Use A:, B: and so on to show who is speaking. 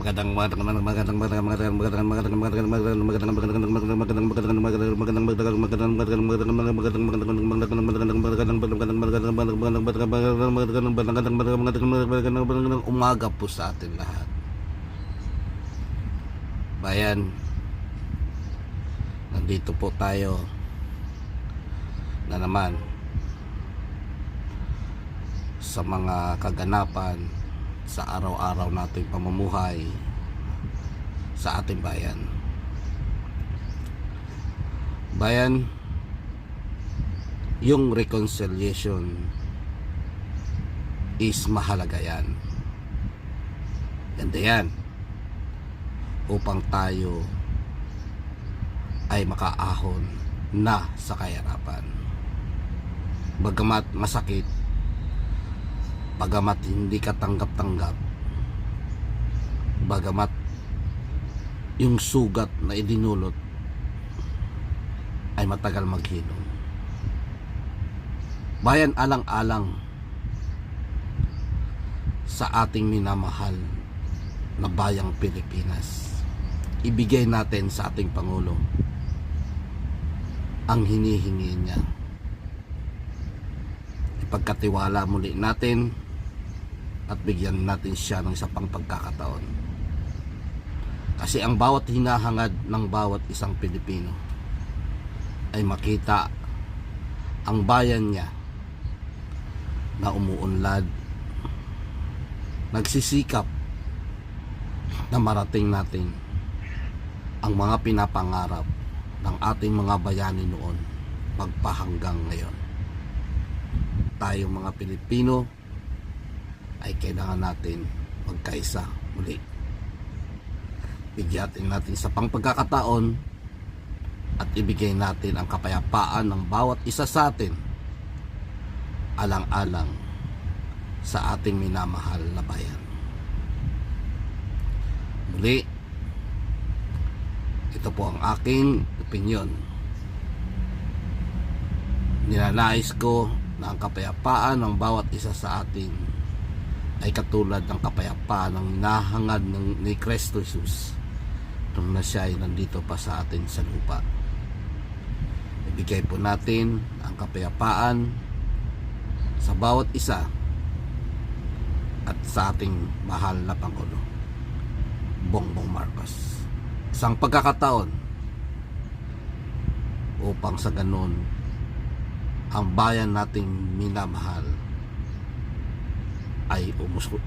A: Magandang magandang magandang magandang magandang magandang magandang magandang magandang magandang magandang magandang magandang magandang magandang magandang magandang umaga po sa atin lahat. Bayan, nandito po tayo na naman sa mga kaganapan sa araw-araw nating pamumuhay sa ating bayan. Bayan, yung reconciliation is mahalaga yan. Ganda yan. Upang tayo ay makaahon na sa kahirapan. Bagamat masakit, bagamat hindi ka tanggap-tanggap bagamat yung sugat na idinulot ay matagal maghilom bayan alang-alang sa ating minamahal na bayang Pilipinas. Ibigay natin sa ating Pangulo ang hinihingi niya. Ipagkatiwala muli natin at bigyan natin siya ng isa pang pagkakataon. Kasi ang bawat hinahangad ng bawat isang Pilipino ay makita ang bayan niya na umuunlad, nagsisikap na marating natin ang mga pinapangarap ng ating mga bayani noon magpahanggang ngayon. Tayong mga Pilipino ay kailangan natin magkaisa muli. Bigyatin natin sa pang pagkakataon at ibigay natin ang kapayapaan ng bawat isa sa atin alang-alang sa ating minamahal na bayan. Muli, ito po ang aking opinion. Ninanais ko na ang kapayapaan ng bawat isa sa atin ay katulad ng kapayapaan ng nahangad ng, ni Kristo Jesus nung na siya ay nandito pa sa atin sa lupa. Ibigay po natin ang kapayapaan sa bawat isa at sa ating mahal na Pangulo, Bongbong Marcos. Isang pagkakataon upang sa ganun ang bayan nating minamahal ay umusad